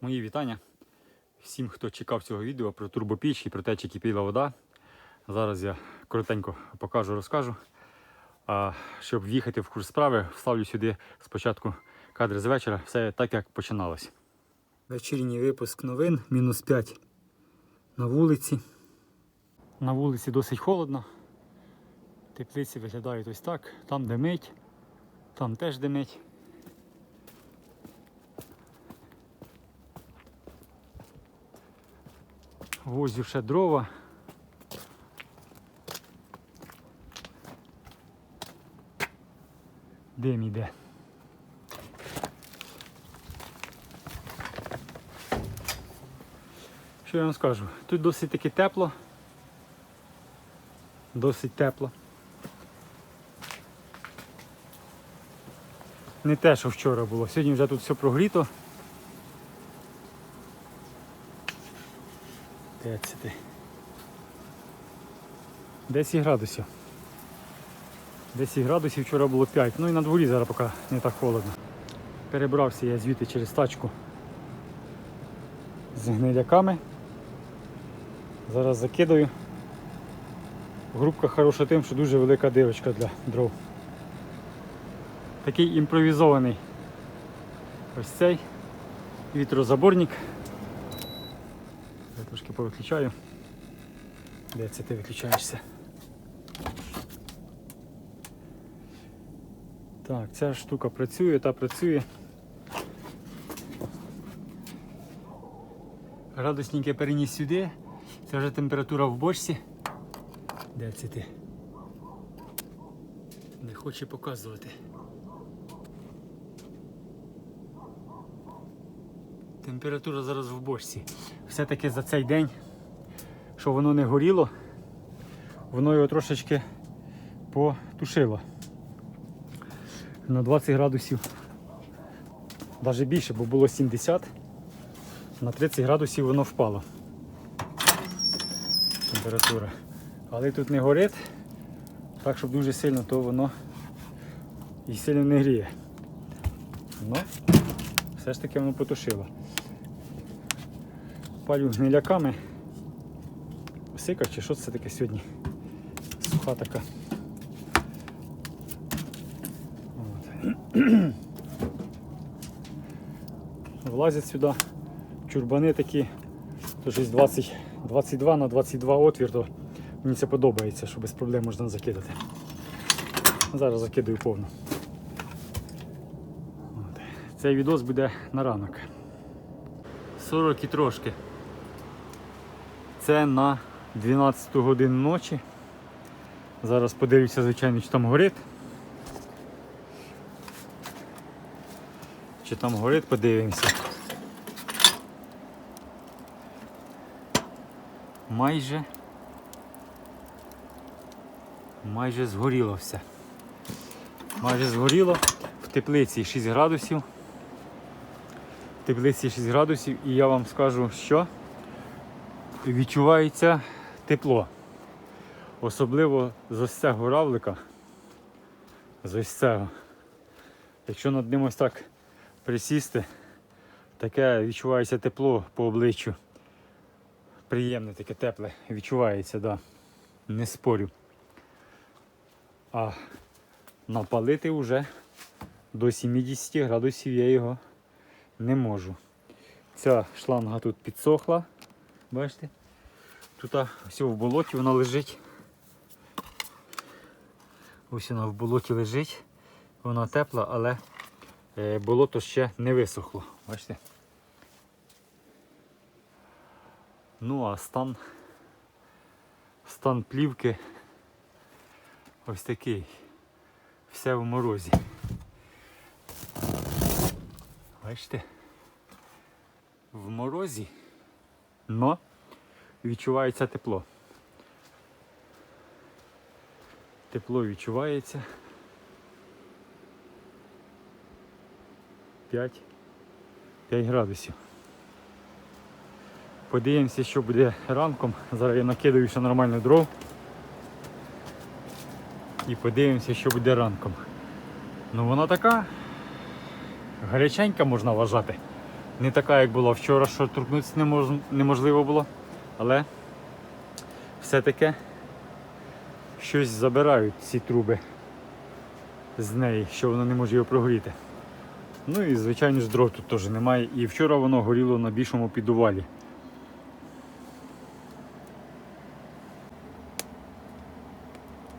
Мої вітання всім, хто чекав цього відео про турбопіч і про те, чи кипіла вода. Зараз я коротенько покажу, розкажу. А щоб в'їхати в курс справи, вставлю сюди спочатку кадри з вечора, все так, як починалось. Вечірній випуск новин, мінус 5 на вулиці. На вулиці досить холодно. Теплиці виглядають ось так. Там димить, там теж димить. Возю ще дрова. Дим іде. Що я вам скажу? Тут досить таки тепло. Досить тепло. Не те, що вчора було. Сьогодні вже тут все прогріто. Де це ти? 10 градусів. 10 градусів вчора було 5. Ну і на дворі зараз поки не так холодно. Перебрався я звідти через тачку з гниляками. Зараз закидаю. Групка хороша тим, що дуже велика дивочка для дров. Такий імпровізований ось цей вітрозаборник. Трошки повиключаю. Де це ти виключаєшся? Так, ця штука працює, та працює. Градусники переніс сюди. Це вже температура в бочці. Де це ти? Не хоче показувати. Температура зараз в бочці. Все-таки за цей день, що воно не горіло, воно його трошечки потушило. На 20 градусів. Навіть більше, бо було 70. На 30 градусів воно впало. Температура. Але тут не горить, так щоб дуже сильно, то воно і сильно не гріє. Ну, все ж таки воно потушило. Палю гниляками. Осика чи що це таке сьогодні? Суха така. От. Влазять сюди чурбани такі, то щось 20, 22 на 22 отвір, то мені це подобається, що без проблем можна закидати. Зараз закидаю повну. От. Цей відос буде на ранок. 40 і трошки. Це на 12 годину ночі. Зараз подивлюся, звичайно, чи там горить. Чи там горить, подивимося. Майже майже згоріло все. Майже згоріло. В теплиці 6 градусів. В теплиці 6 градусів і я вам скажу, що відчувається тепло. Особливо з ось цього равлика. З ось цього. Якщо над ним ось так присісти, таке відчувається тепло по обличчю. Приємне таке тепле відчувається, да. Не спорю. А напалити вже до 70 градусів я його не можу. Ця шланга тут підсохла. Бачите? Тут все в болоті вона лежить. Ось вона в болоті лежить. Вона тепла, але е, болото ще не висохло. Бачите? Ну а стан, стан плівки ось такий. Все в морозі. Бачите? В морозі, но відчувається тепло. Тепло відчувається. 5, 5 градусів. Подивимося, що буде ранком. Зараз я накидаю ще нормально дров. І подивимося, що буде ранком. Ну вона така гаряченька можна вважати. не така, як була вчора, що торкнутися неможливо було. Але все-таки щось забирають ці труби з неї, що вона не може його прогріти. Ну і звичайно ж дров тут теж немає. І вчора воно горіло на більшому підувалі.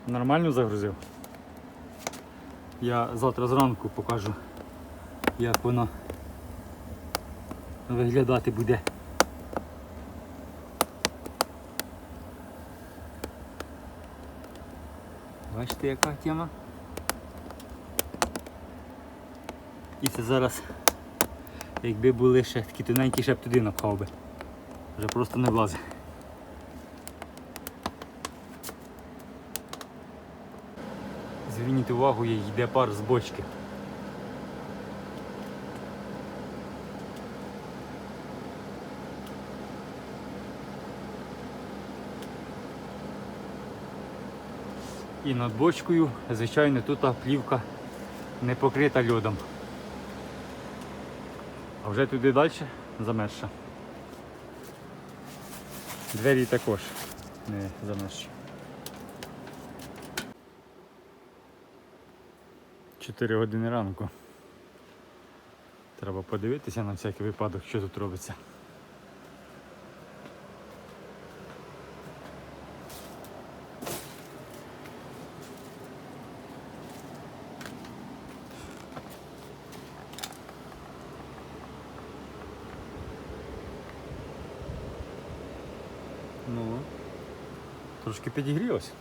Нормально загрузив. Я завтра зранку покажу, як воно виглядати буде. Бачите, яка тема? І це зараз, якби були ще такі тоненькі, ще б туди напхав би. Вже просто не влазить. Зверніть увагу, йде пар з бочки. І над бочкою, звичайно, тут плівка не покрита льодом. А вже туди далі замерзша. Двері також не замерзші. 4 години ранку. Треба подивитися на всякий випадок, що тут робиться. Ну, трошки підігрілось.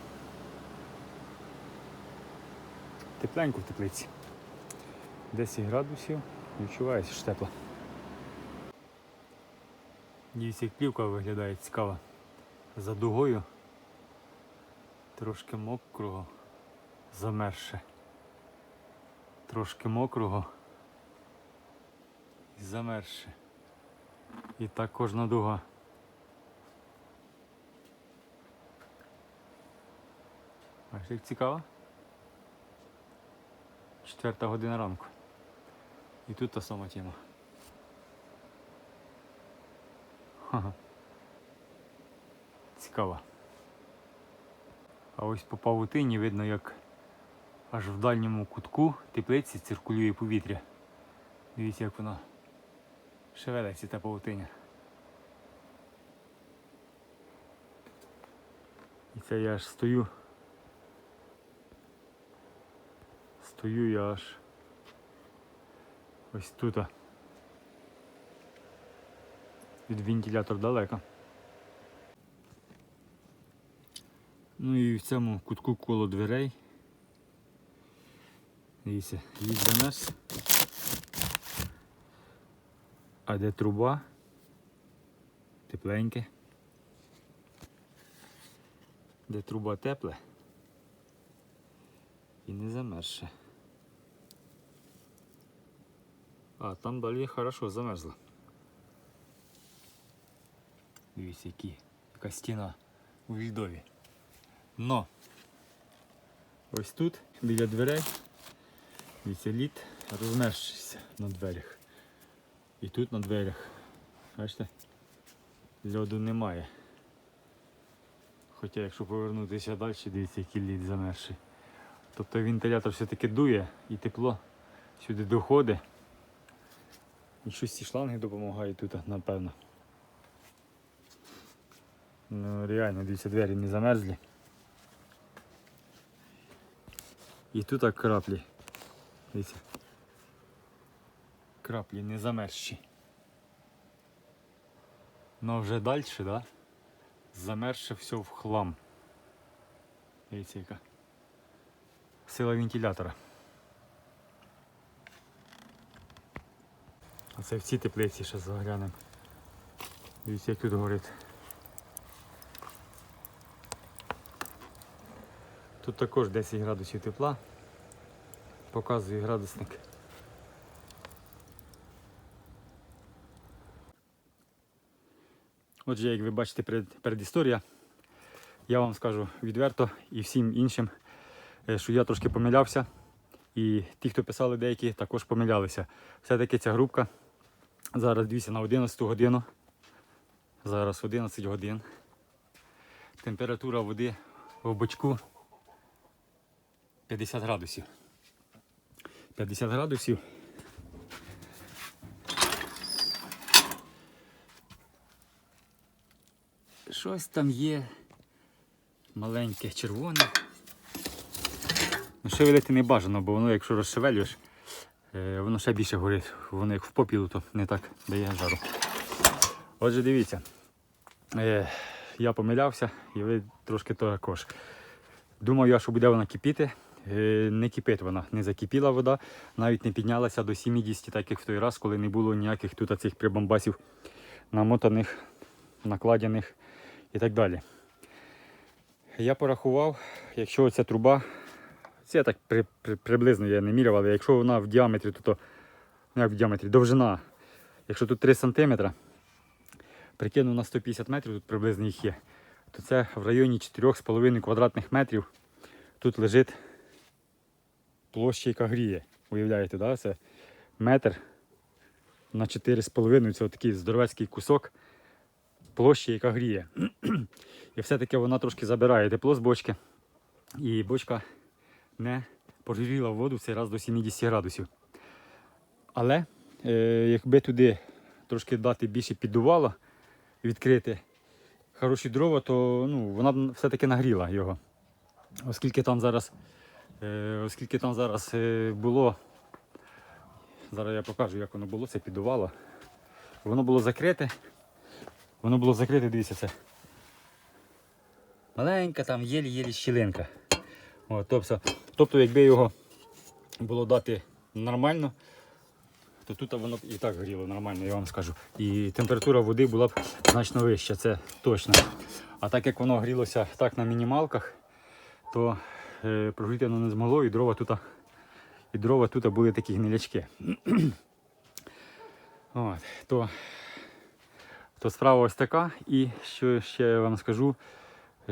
Тепленько в теплиці. 10 градусів, відчувається що тепло. Дивіться, як плівка виглядає цікаво. За дугою трошки мокрого, замерше. Трошки мокрого і замерше. І так кожна дуга. Бачите, як цікаво? Четверта година ранку. І тут та сама тема. Ха-ха. Цікаво. А ось по павутині видно, як аж в дальньому кутку теплиці циркулює повітря. Дивіться, як воно шевелиться та павутиня. І це я аж стою. Стою я аж ось тут. Від вентилятор далеко. Ну і в цьому кутку коло дверей. Дивіться, лід замерз. А де труба? Тепленьке. Де труба тепле і не замерзше. А, там далі хорошо замерзло. Дивіться, які, яка стіна у відові. Но ось тут, біля дверей, дивіться, лід розмерзшився на дверях. І тут на дверях, бачите, льоду немає. Хоча якщо повернутися далі, дивіться, який лід замерзший. Тобто вентилятор все-таки дує і тепло сюди доходить. І щось ці шланги допомагають тут, напевно. Ну реально, дивіться, двері не замерзлі. І тут так краплі. Дивіться. Краплі не замерзші. Ну вже далі, да? Замерзше все в хлам. Дивіться яка. Сила вентилятора. А це в цій теплиці ще заглянемо. Дивіться, як тут горить. Тут також 10 градусів тепла. Показує градусник. Отже, як ви бачите, перед, передісторія, я вам скажу відверто і всім іншим, е, що я трошки помилявся. І ті, хто писали деякі, також помилялися. Все-таки ця грубка Зараз дивіться на 11 годину. Зараз 11 годин. Температура води в бочку 50 градусів. 50 градусів. Щось там є маленьке червоне. Ну, шевелити не бажано, бо воно, якщо розшевелюєш, воно ще більше горить. Воно як в попілу, то не так дає жару. Отже, дивіться, е, я помилявся і ви трошки також. Думав що буде вона кипіти. Е, Не кипить вона, не закипіла вода, навіть не піднялася до 70, так як в той раз, коли не було ніяких тут цих прибамбасів намотаних, накладених і так далі. Я порахував, якщо ця труба, це так при, при, приблизно я не міряв, але якщо вона в діаметрі, то, то ну як в діаметрі, довжина, якщо тут 3 см, прикинув на 150 метрів, тут приблизно їх є, то це в районі 4,5 квадратних метрів тут лежить площа, яка гріє. Уявляєте, да? це метр на 4,5, це такий здоровецький кусок площі, яка гріє. І все-таки вона трошки забирає тепло з бочки. І бочка не прогріла воду в цей раз до 70 градусів. Але е, якби туди трошки дати більше піддувало, відкрити хороші дрова, то ну, вона все-таки нагріла його. Оскільки там зараз, е, оскільки там зараз е, було, зараз я покажу, як воно було, це піддувало. Воно було закрите. Воно було закрите, дивіться, це. Маленька там єлі-єлі щілинка. От, тобто, тобто, якби його було дати нормально, то тут воно б і так горіло нормально, я вам скажу. І температура води була б значно вища, це точно. А так як воно грілося так на мінімалках, то е, прогріти воно не змогло, і дрова тут, і дрова тут були такі гнилячки. От, то, то справа ось така. І що ще я вам скажу,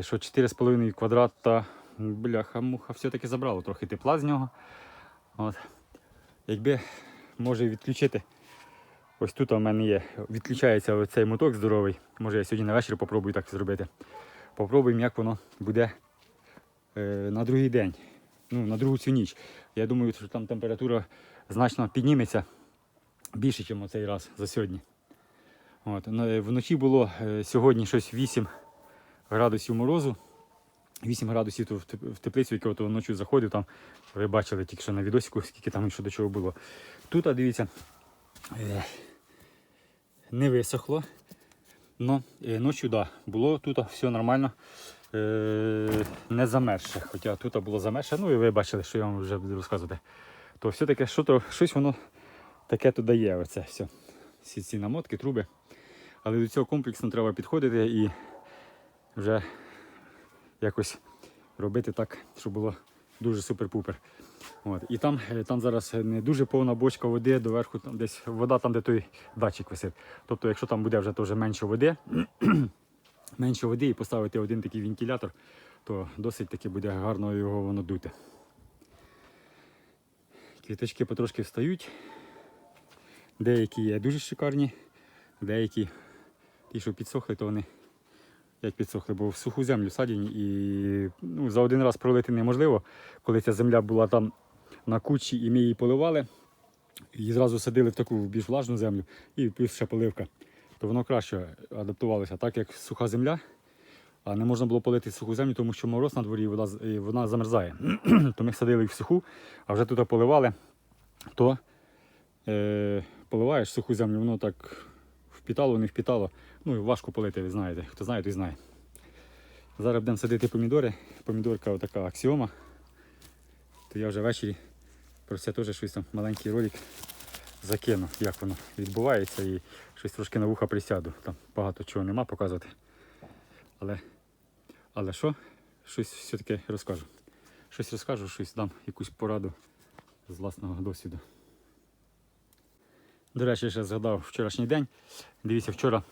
що 4,5 квадрата, бляха, муха, все-таки забрало трохи тепла з нього. От. Якби може відключити. Ось тут у мене є, відключається цей моток здоровий. Може я сьогодні на вечір попробую так зробити. Попробуємо, як воно буде е, на другий день, ну, на другу цю ніч. Я думаю, що там температура значно підніметься більше, ніж цей раз за сьогодні. От. ну, е, Вночі було е, сьогодні щось 8 градусів морозу. 8 градусів то в теплицю, яку то вночі заходив, там ви бачили тільки що на відосику, скільки там що до чого було. Тут, а дивіться, е, не висохло. Но е, ночі, да, було тут все нормально. Е, не замерзше. Хоча тут було замерзше, ну і ви бачили, що я вам вже буду розказувати. То все-таки що то, щось воно таке тут дає. Оце все. Всі ці намотки, труби. Але до цього комплексно треба підходити і вже якось робити так, щоб було дуже супер-пупер. От. І там, е, там зараз не дуже повна бочка води, доверху там десь вода, там, де той датчик висить. Тобто, якщо там буде вже теж менше води, менше води і поставити один такий вентилятор, то досить таки буде гарно його воно дути. Квіточки потрошки встають. Деякі є дуже шикарні, деякі ті, що підсохли, то вони як підсохли, бо в суху землю садені і ну, за один раз пролити неможливо. Коли ця земля була там на кучі і ми її поливали, і зразу садили в таку більш влажну землю і плюс ще поливка, то воно краще адаптувалося, так як суха земля. А не можна було полити суху землю, тому що мороз на дворі вода, вона замерзає. то ми садили в суху, а вже тут поливали, то е, поливаєш суху землю, воно так впітало, не впітало. Ну і важко полити, ви знаєте. Хто знає, той знає. Зараз будемо садити помідори. Помідорка така аксіома. То я вже ввечері про це теж щось там маленький ролик закину, як воно відбувається і щось трошки на вуха присяду. Там багато чого нема показувати. Але, але що? Щось все-таки розкажу. Щось розкажу, щось дам якусь пораду з власного досвіду. До речі, ще згадав вчорашній день. Дивіться, вчора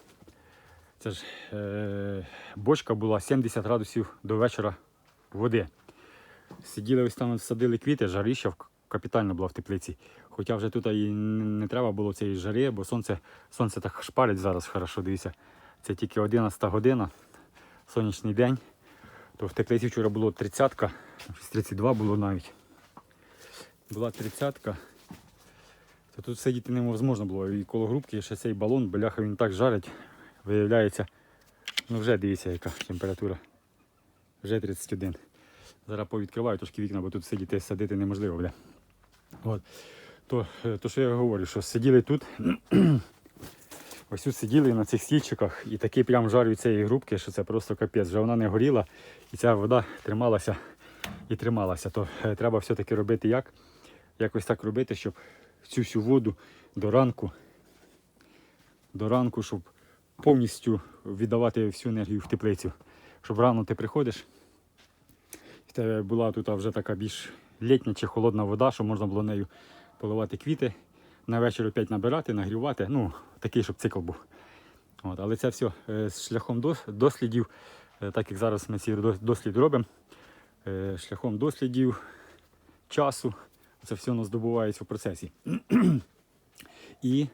це ж е, бочка була 70 градусів до вечора води. Сиділи ось там, садили квіти, жаріща капітально була в теплиці. Хоча вже тут і не треба було цієї жари, бо сонце, сонце так шпарить зараз хорошо, дивіться. Це тільки 11 година, сонячний день. То в теплиці вчора було 30-ка, 32 було навіть. Була 30-ка. То тут сидіти невозможно було. І коло грубки ще цей балон, бляха, він так жарить. Виявляється, ну вже дивіться, яка температура. Вже 31. Зараз повідкриваю трошки вікна, бо тут сидіти садити неможливо, бля. От. То, е, то що я говорю, що сиділи тут, ось тут сиділи на цих стільчиках і такий прям жар від цієї грубки, що це просто капець. Вже вона не горіла і ця вода трималася і трималася. То е, треба все-таки робити як? Якось так робити, щоб цю всю воду до ранку, до ранку, щоб повністю віддавати всю енергію в теплицю. Щоб рано ти приходиш, в тебе була тут вже така більш літня чи холодна вода, щоб можна було нею поливати квіти, на вечір опять набирати, нагрівати. Ну, такий, щоб цикл був. От, але це все е, з шляхом дослідів, е, так як зараз ми ці дос- досліди робимо, е, шляхом дослідів, часу, це все у нас здобувається в процесі. І,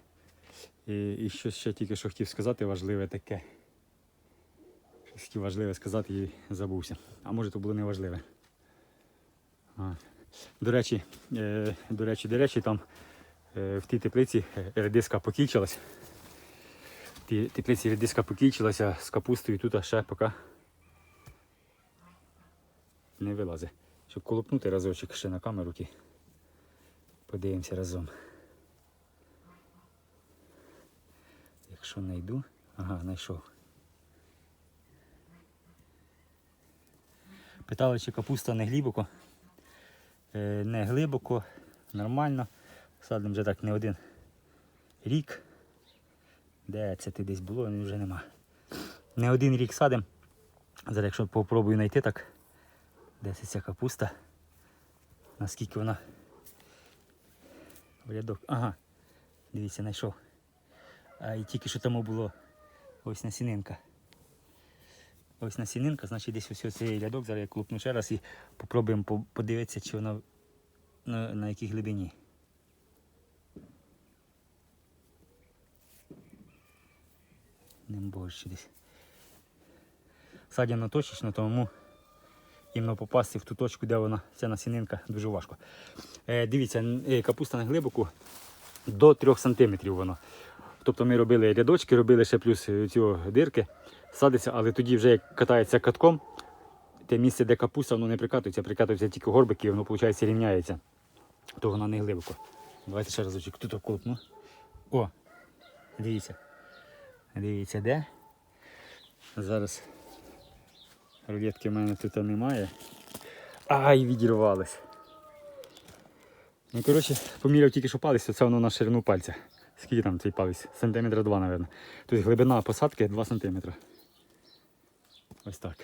і, і що ще тільки що хотів сказати, важливе таке. Щось хотів важливе сказати і забувся. А може то було не важливе. А. До речі, е, до речі, до речі, там е, в тій теплиці е, редиска покінчилась. В тій теплиці редиска покінчилася з капустою тут ще поки не вилазить. Щоб колопнути разочок ще на камеру. Подивимося разом. Якщо знайду. Ага, знайшов. Питали, чи капуста не глибоко. Е, не глибоко, нормально. Садимо вже так не один рік. Де це ти десь було, ну, вже нема. Не один рік садимо. Зараз якщо попробую знайти так, де це ця капуста, наскільки вона в рядок. Ага, дивіться, знайшов. А і тільки що тому було ось насінинка. Ось насінинка, значить десь ось цей рядок. Зараз я клупну ще раз і попробуємо подивитися, чи вона на, на якій глибині. Не більше десь. Садяно точечно, тому іменно попасти в ту точку, де вона, ця насінинка, дуже важко. Е, дивіться, е, капуста на глибоку до 3 см воно. Тобто ми робили рядочки, робили ще плюс е, цього дирки, садиться, але тоді вже як катається катком, те місце, де капуста, воно не прикатується, прикатується тільки горбики, воно, виходить, рівняється. То вона не глибоко. Давайте ще разочок тут околопну. О! Дивіться. Дивіться, де? Зараз рулетки в мене тут немає. Ай, відірвались. Ну, коротше, поміряв тільки що палець, то це воно на ширину пальця. Скільки там цей палець? Сантиметра два, мабуть. Тобто глибина посадки 2 сантиметра. Ось так.